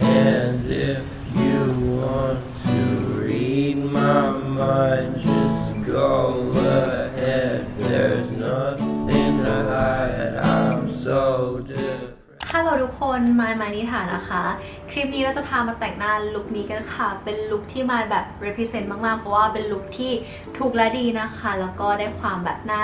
And if you want to read my mind, just go ahead. There's nothing to hide. I'm so different. ฮัลโหลทุกคนมายมานิฐานะคะ คลิปนี้เราจะพามาแต่งหน้าลุคนี้กันค่ะ เป็นลุคที่มายแบบ represent มากๆ เพราะว่าเป็นลุคที่ถูกและดีนะคะ แล้วก็ได้ความแบบหน้า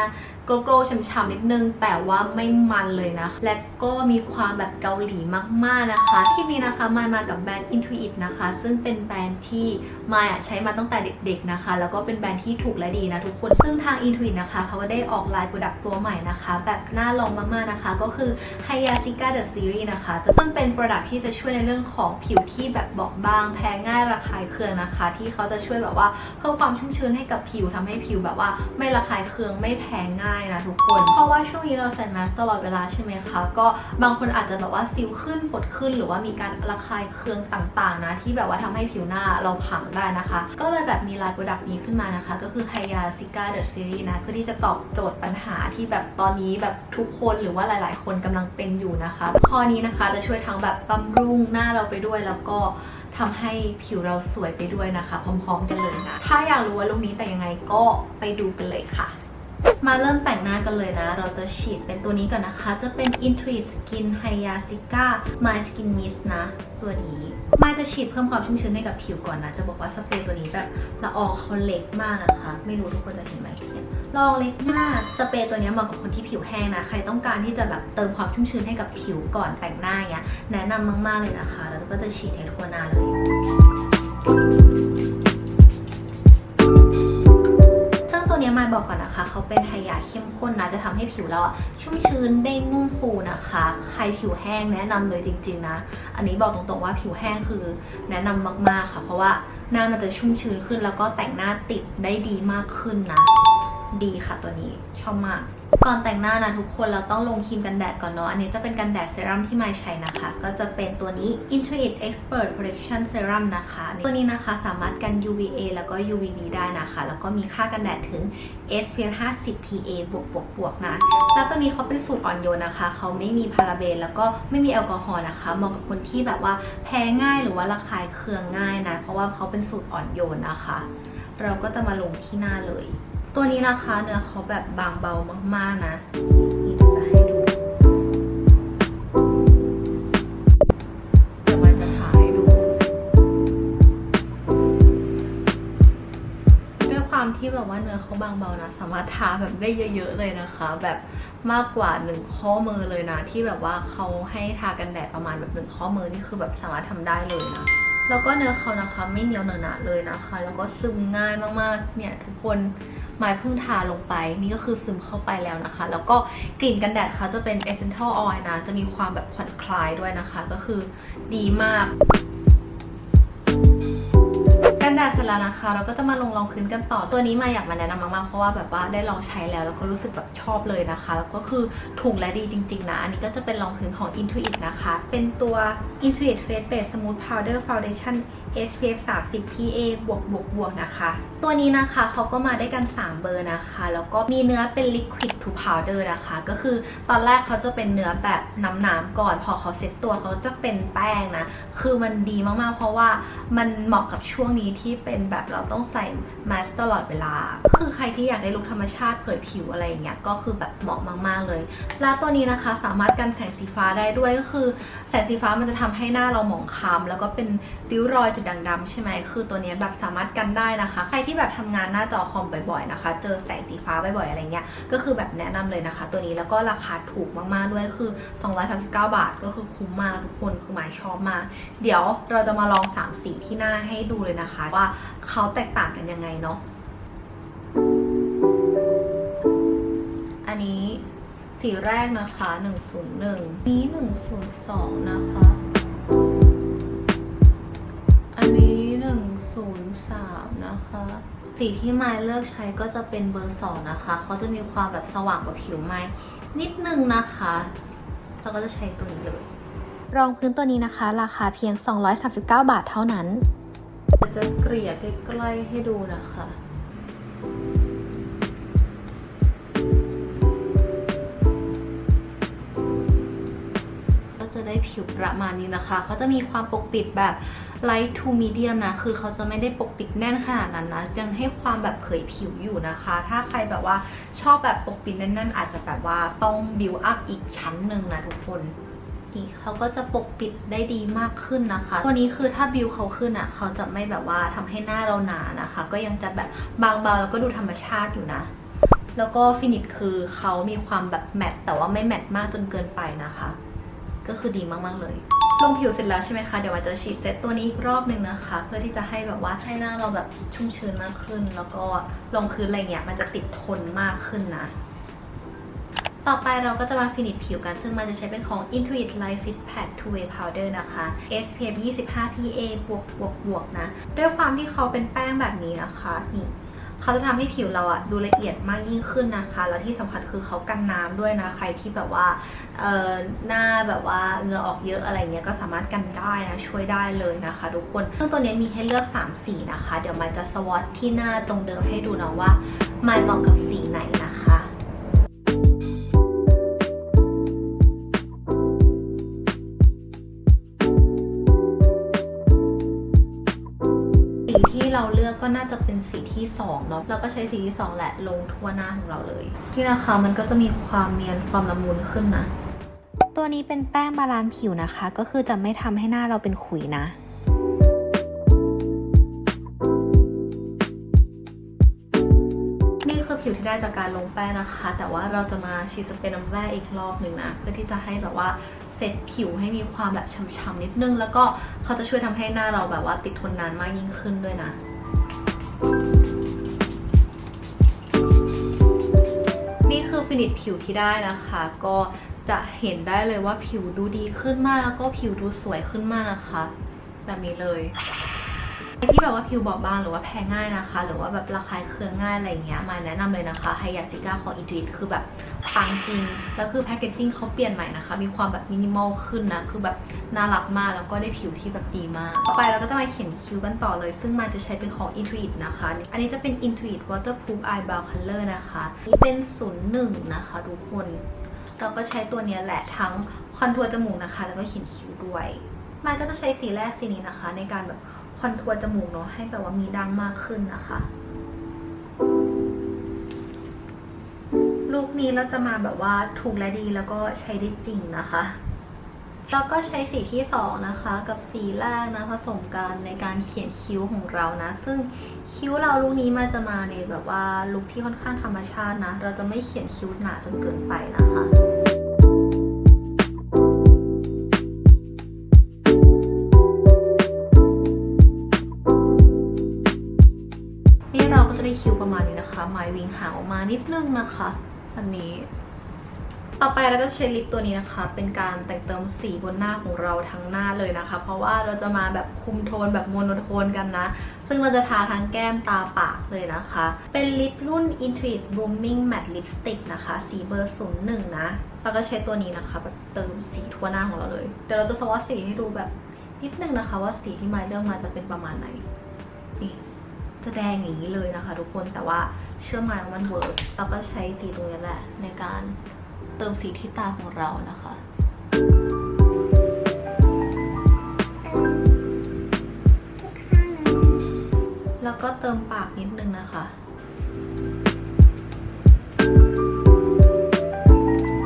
โกลโก้ช้ำๆนิดนึง แต่ว่าไม่มันเลยนะ และก็มีความแบบเกาหลีมากๆนะคะคลิปนี้นะคะมายมากับแบรนด์ Intuit นะคะ ซึ่งเป็นแบรนด์ที่มายอะใช้มาตั้งแต่เด็กๆนะคะ แล้วก็เป็นแบรนด์ที่ถูกและดีนะทุกคน ซึ่งทาง Intuit นะคะเขาก็ได้ออกไลน์โปรดักต์ตัวใหม่นะคะ แบบน่าลองมากๆนะคะ ก็คือ Hayasika The Series นะคะซึ่งเป็นโปรดักต์ที่จะช่วยในเรื่องของผิวที่แบบบอบบางแพ้ง่ายระคายเคืองนะคะ ที่เขาจะช่วยแบบว่าเพิ่มความชุ่มชื้นให้กับผิวทำให้ผิวแบบว่าไม่ระคายเคืองไม่แพ้ง่ายนะทุกคน เพราะว่าช่วงนี้เราใส่แมสตลอดเวลาใช่ไหมคะ ก็บางคนอาจจะแบบว่าสิวขึ้นปดขึ้น หรือว่ามีการระคายเคืองต่างๆ นะ ที่แบบว่าทำให้ผิวหน้าเราผังได้นะคะ ก็เลยแบบมีไลน์โปรดักต์นี้ขึ้นมานะคะ ก็คือ Hayasika The Series นะ เพื่อที่จะตอบโจทย์ปัญหาที่แบบตอนนี้แบบทุกคนหรือว่าหลาย ๆ คนกำลังเป็นอยู่นะคะข้อนี้นะคะจะช่วยทั้งแบบบำรุงหน้าเราไปด้วยแล้วก็ทำให้ผิวเราสวยไปด้วยนะคะ พร้อม ๆ กันเลยนะ ถ้าอยากรู้ว่าลุคนี้แต่ยังไงก็ไปดูกันเลยค่ะ มาเริ่มแต่งหน้ากันเลยนะ เราจะฉีดเป็นตัวนี้ก่อนนะคะ จะเป็น Intuit Skin Hayasika My Skin Mist นะ ตัวนี้มาจะฉีดเพิ่มความชุ่มชื้นให้กับผิวก่อนนะ จะบอกว่าสเปรย์ตัวนี้แบบละอองเขาเล็กมากนะคะ ไม่รู้ทุกคนจะเห็นไหมเนี่ยลอองเล็กมาก สเปรย์ตัวนี้เหมาะกับคนที่ผิวแห้งนะ ใครต้องการที่จะแบบเติมความชุ่มชื้นให้กับผิวก่อนแต่งหน้าเนี้ย แนะนำมากๆเลยนะคะ แล้วก็จะฉีดให้ทั่วหน้าเลย บอกก่อนนะคะ เขาเป็นไฮยาเข้มข้นนะ จะทำให้ผิวเราอะชุ่มชื้นได้นุ่มฟูนะคะ ใครผิวแห้งแนะนำเลยจริง ๆ นะ อันนี้บอกตรงๆว่าผิวแห้งคือแนะนำมากๆค่ะ เพราะว่าหน้ามันจะชุ่มชื้นขึ้นแล้วก็แต่งหน้าติดได้ดีมากขึ้นนะ ดีค่ะตัวนี้ชอบมาก ก่อนแต่งหน้านะทุกคนเราต้องลงครีมกันแดดก่อนเนาะ อันนี้จะเป็นกันแดดเซรั่มที่มายใช้นะคะ ก็จะเป็นตัวนี้ Intuit Expert Protection Serum นะคะ ตัวนี้นะคะสามารถกัน UVA แล้วก็ UVB ได้นะคะ แล้วก็มีค่ากันแดดถึง SPF 50 PA บวกบวกบวกนะ แล้วตัวนี้เขาเป็นสูตรอ่อนโยนนะคะ เขาไม่มีพาราเบนแล้วก็ไม่มีแอลกอฮอล์นะคะเหมาะกับคนที่แบบว่าแพ้ง่ายหรือว่าระคายเคืองง่ายนะ เพราะว่าเขาเป็นสูตรอ่อนโยนนะคะ เราก็จะมาลงที่หน้าเลย ตัวนี้นะคะเนื้อเขาแบบบางเบามากๆนะ นี่จะให้ดูเดี๋ยวมันจะถ่ายให้ดูด้วยความที่แบบว่าเนื้อเขาบางเบานะ สามารถทาแบบได้เยอะ ๆ เลยนะคะ แบบมากกว่าหนึ่งข้อมือเลยนะ ที่แบบว่าเขาให้ทากันแดดประมาณแบบหนึ่งข้อมือนี่คือแบบสามารถทำได้เลยนะ แล้วก็เนื้อเขานะคะไม่เหนียวเหนอะหนะเลยนะคะ แล้วก็ซึมง่ายมากๆ เนี่ยทุกคนหมายเพิ่งทาลงไป นี่ก็คือซึมเข้าไปแล้วนะคะ แล้วก็กลิ่นกันแดดเขาจะเป็น essential oil นะ จะมีความแบบผ่อนคลายด้วยนะคะ ก็คือดีมาก ดดเสร็จแล้วนะคะ เราก็จะมาลงรองพื้นกันต่อ ตัวนี้มาอยากมาแนะนำมากๆ เพราะว่าแบบว่าได้ลองใช้แล้ว แล้วก็รู้สึกแบบชอบเลยนะคะ แล้วก็คือถูกและดีจริง ๆ นะ อันนี้ก็จะเป็นรองพื้นของ Intuit นะคะ เป็นตัว Intuit Face Base Smooth Powder Foundation SPF 30 PA บวกบวกบวกนะคะ ตัวนี้นะคะเขาก็มาได้กัน 3 เบอร์นะคะ แล้วก็มีเนื้อเป็น liquid to powder นะคะ ก็คือตอนแรกเขาจะเป็นเนื้อแบบน้ำๆก่อน พอเขาเซ็ตตัวเขาจะเป็นแป้งนะ คือมันดีมากๆ เพราะว่ามันเหมาะกับช่วงนี้ที่เป็นแบบเราต้องใส่มาสตลอดเวลา คือใครที่อยากได้ลุคธรรมชาติเผยผิวอะไรอย่างเงี้ย ก็คือแบบเหมาะมากๆเลย แล้วตัวนี้นะคะสามารถกันแสงสีฟ้าได้ด้วย ก็คือแสงสีฟ้ามันจะทำให้หน้าเราหมองคล้ำแล้วก็เป็นริ้วรอยจุดด่างดำใช่ไหมคือตัวนี้แบบสามารถกันได้นะคะ ใครที่แบบทำงานหน้าจอคอมบ่อยๆนะคะ เจอแสงสีฟ้าบ่อยๆอะไรเงี้ยก็คือแบบแนะนำเลยนะคะ ตัวนี้แล้วก็ราคาถูกมากๆด้วยคือ 239 บาทก็คือคุ้มมากทุกคนคือหมายชอบมาก เดี๋ยวเราจะมาลอง 3 สีที่หน้าให้ดูเลยนะคะ ว่าเขาแตกต่างกันยังไงเนาะอันนี้สีแรกนะคะ 101 นี้ 102 นะคะ สีที่ไม้เลือกใช้ก็จะเป็นเบอร์2นะคะเขาจะมีความแบบสว่างกว่าผิวไม้นิดนึงนะคะเราก็จะใช้ตัวนี้เลย รองพื้นตัวนี้นะคะ ราคาเพียง 239 บาทเท่านั้น จะเกลี่ยใกล้ๆให้ดูนะคะ จะได้ผิวประมาณนี้นะคะ เขาจะมีความปกปิดแบบ light to medium นะ คือเขาจะไม่ได้ปกปิดแน่นขนาดนั้นนะ ยังให้ความแบบเผยผิวอยู่นะคะ ถ้าใครแบบว่าชอบแบบปกปิดแน่นๆ อาจจะแบบว่าต้อง build up อีกชั้นหนึ่งนะทุกคนนี่เขาก็จะปกปิดได้ดีมากขึ้นนะคะ ตัวนี้คือถ้าบิวเขาขึ้นอะ เขาจะไม่แบบว่าทำให้หน้าเราหนานะคะ ก็ยังจะแบบบางเบาแล้วก็ดูธรรมชาติอยู่นะ แล้วก็ฟินิชคือเขามีความแบบแมตต์แต่ว่าไม่แมตต์มากจนเกินไปนะคะ ก็คือดีมากๆเลย ลงผิวเสร็จแล้วใช่ไหมคะ เดี๋ยวมาจะฉีดเซตตัวนี้อีกรอบหนึ่งนะคะ เพื่อที่จะให้แบบว่าให้หน้าเราแบบชุ่มชื้นมากขึ้น แล้วก็ลงพื้นอะไรเงี้ยมันจะติดทนมากขึ้นนะต่อไปเราก็จะมาฟินิชผิวกัน ซึ่งมันจะใช้เป็นของ Intuit Light Fit Pack Two Way Powder นะคะ SPF 25 PA บวกบวกบวกนะ ด้วยความที่เขาเป็นแป้งแบบนี้นะคะ นี่ เขาจะทำให้ผิวเราอะดูละเอียดมากยิ่งขึ้นนะคะ แล้วที่สำคัญคือเขากันน้ำด้วยนะ ใครที่แบบว่าเอ่อหน้าแบบว่าเหงื่อออกเยอะอะไรเงี้ยก็สามารถกันได้นะ ช่วยได้เลยนะคะ ทุกคนซึ่งตัวนี้มีให้เลือก 3 สีนะคะ เดี๋ยวมันจะสวอตที่หน้าตรงเดิมให้ดูนะว่ามันเหมาะกับสีไหนนะคะ กก็น่าจะเป็นสีที่2เนาะเราก็ใช้สีที่ 2 แหละลงทั่วหน้าของเราเลยที่นะคะมันก็จะมีความเนียนความละมุนขึ้นนะ ตัวนี้เป็นแป้งบาลานซ์ผิวนะคะ ก็คือจะไม่ทำให้หน้าเราเป็นขุยนะนี่คือผิวที่ได้จากการลงแป้งนะคะ แต่ว่าเราจะมาฉีดสเปรย์น้ำแร่อีกรอบหนึ่งนะ เพื่อที่จะให้แบบว่าเซตผิวให้มีความแบบฉ่ำๆนิดนึง แล้วก็เขาจะช่วยทำให้หน้าเราแบบว่าติดทนนานมากยิ่งขึ้นด้วยนะ นี่คือฟินิชผิวที่ได้นะคะ ก็จะเห็นได้เลยว่าผิวดูดีขึ้นมากแล้วก็ผิวดูสวยขึ้นมากนะคะ แบบนี้เลย ที่แบบว่าผิวบอบบางหรือว่าแพ้ง่ายนะคะ หรือว่าแบบระคายเคืองง่ายอะไรเงี้ยมาแนะนำเลยนะคะไฮยาซิก้าของอินทิคือแบบปังจริง แล้วคือแพคเกจจิ้งเขาเปลี่ยนใหม่นะคะ มีความแบบมินิมอลขึ้นนะ คือแบบน่ารักมากแล้วก็ได้ผิวที่แบบดีมาก ต่อไปเราก็จะมาเขียนคิ้วกันต่อเลย ซึ่งมันจะใช้เป็นของ Intuit นะคะ อันนี้จะเป็น Intuit Waterproof Eyebrow Color นะคะนี่เป็น 01 นะคะ ทุกคนเราก็ใช้ตัวนี้แหละทั้งคอนทัวร์จมูกนะคะ แล้วก็เขียนคิ้วด้วยมันก็จะใช้สีแรกสีนี้นะคะ ในการแบบ คอนทัวร์จมูกเนาะให้แบบว่ามีดังมากขึ้นนะคะลูกนี้เราจะมาแบบว่าถูกและดีแล้วก็ใช้ได้จริงนะคะแล้วก็ใช้สีที่สองนะคะกับสีแรกนะผสมกันในการเขียนคิ้วของเรานะ ซึ่งคิ้วเราลูกนี้มันจะมาในแบบว่าลุคที่ค่อนข้างธรรมชาตินะ เราจะไม่เขียนคิ้วหนาจนเกินไปนะคะ ประมาณนี้นะคะไมวิงหาออกมานิดนึงนะคะอันนี้ ต่อไปเราก็ใช้ลิปตัวนี้นะคะ เป็นการแต่งเติมสีบนหน้าของเราทั้งหน้าเลยนะคะ เพราะว่าเราจะมาแบบคุมโทนแบบโมโนโทนกันนะ ซึ่งเราจะทาทั้งแก้มตาปากเลยนะคะ เป็นลิปรุ่น Intuit Blooming Matte Lipstick นะคะ สีเบอร์ 01 นะเราก็ใช้ตัวนี้นะคะแบบเติมสีทั่วหน้าของเราเลย เดี๋ยวเราจะสวอตสีให้ดูแบบนิดนึงนะคะ ว่าสีที่ไมาเลือกมาจะเป็นประมาณไหนนี่ จะแดงอย่างนี้เลยนะคะทุกคนแต่ว่าเชื่อไหมว่ามันเวิร์กเราก็ใช้สีตรงนี้แหละ ในการเติมสีที่ตาของเรานะคะแล้วก็เติมปากนิดนึงนะคะ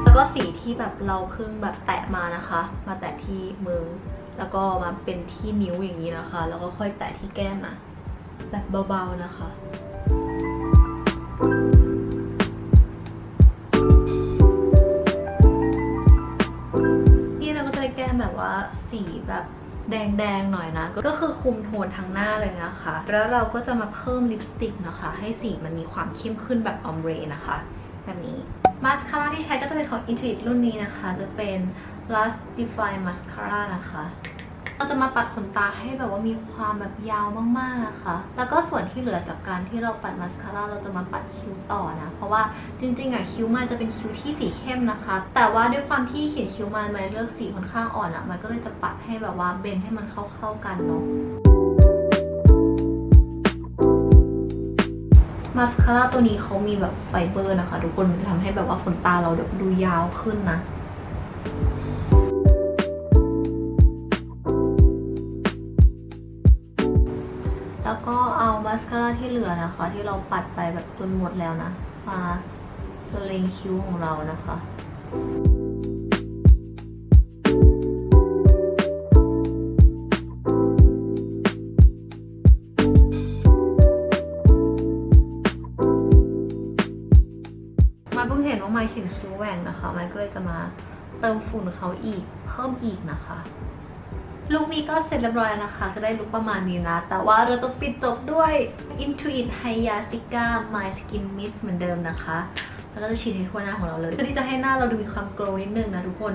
แล้วก็สีที่แบบเราเพิ่งแบบแตะมานะคะ มาแตะที่มือ แล้วก็มาเป็นที่นิ้วอย่างนี้นะคะ แล้วก็ค่อยแตะที่แก้มนะ แบบเบาๆนะคะนี่เราก็จะได้แก้มแบบว่าสีแบบแดงๆหน่อยนะ ก็คือคุมโทนทั้งหน้าเลยนะคะ แล้วเราก็จะมาเพิ่มลิปสติกนะคะ ให้สีมันมีความเข้มขึ้นแบบออมเบรนะคะ แบบนี้มาสคาร่าที่ใช้ก็จะเป็นของ Intuit รุ่นนี้นะคะ จะเป็น Last Define Mascara นะคะ เราจะมาปัดขนตาให้แบบว่ามีความแบบยาวมากๆนะคะ แล้วก็ส่วนที่เหลือจากการที่เราปัดมาสคาร่าเราจะมาปัดคิ้วต่อนะ เพราะว่าจริงๆอะคิ้วมันจะเป็นคิ้วที่สีเข้มนะคะ แต่ว่าด้วยความที่เขียนคิ้วมันมันเลือกสีค่อนข้างอ่อนอะ มันก็เลยจะปัดให้แบบว่าเบนให้มันเข้าๆกันเนาะมาสคาร่าตัวนี้เขามีแบบไฟเบอร์นะคะ ทุกคนมันจะทำให้แบบว่าขนตาเราแบบดูยาวขึ้นนะ ก็เอามาสคาร่าที่เหลือนะคะ ที่เราปัดไปแบบจนหมดแล้วนะ มาเลงคิ้วของเรานะคะมาเพิ่งเห็นว่าไมค์เขียนคิ้วแหว่งนะคะไมค์ก็เลยจะมาเติมฝุ่นเขาอีกเพิ่มอีกนะคะ ลุคนี้ก็เสร็จเรียบร้อยนะคะ ก็ได้ลุคประมาณนี้นะ แต่ว่าเราจะปิดจบด้วย Intuit Hyasika My Skin Mist เหมือนเดิมนะคะ แล้วก็จะฉีดให้ทั่วหน้าของเราเลยเพื่อที่จะให้หน้าเราดูมีความโกลว์นิดนึงนะทุกคน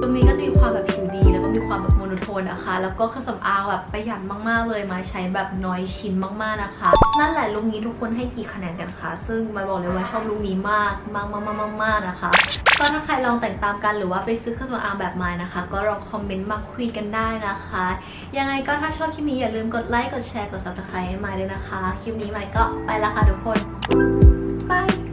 ตรงนี้ก็จะมีความแบบผิวดี แล้วก็มีความแบบโมโนโทนนะคะ แล้วก็เครื่องสำอางแบบประหยัดมากๆเลยมาใช้แบบน้อยชิ้นมากๆนะคะ นั่นแหละลุคนี้ทุกคนให้กี่คะแนนกันคะซึ่งมาบอกเลยว่าชอบลุคนี้มากมากมากมากมากๆนะคะ ก็ถ้าใครลองแต่งตามกันหรือว่าไปซื้อเครื่องสำอางแบบไม้นะคะ ก็ลองคอมเมนต์มาคุยกันได้นะคะ ยังไงก็ถ้าชอบคลิปนี้อย่าลืมกดไลค์กดแชร์กด subscribe ให้ไม้ด้วยนะคะ คลิปนี้ไม้ก็ไปละค่ะทุกคนบาย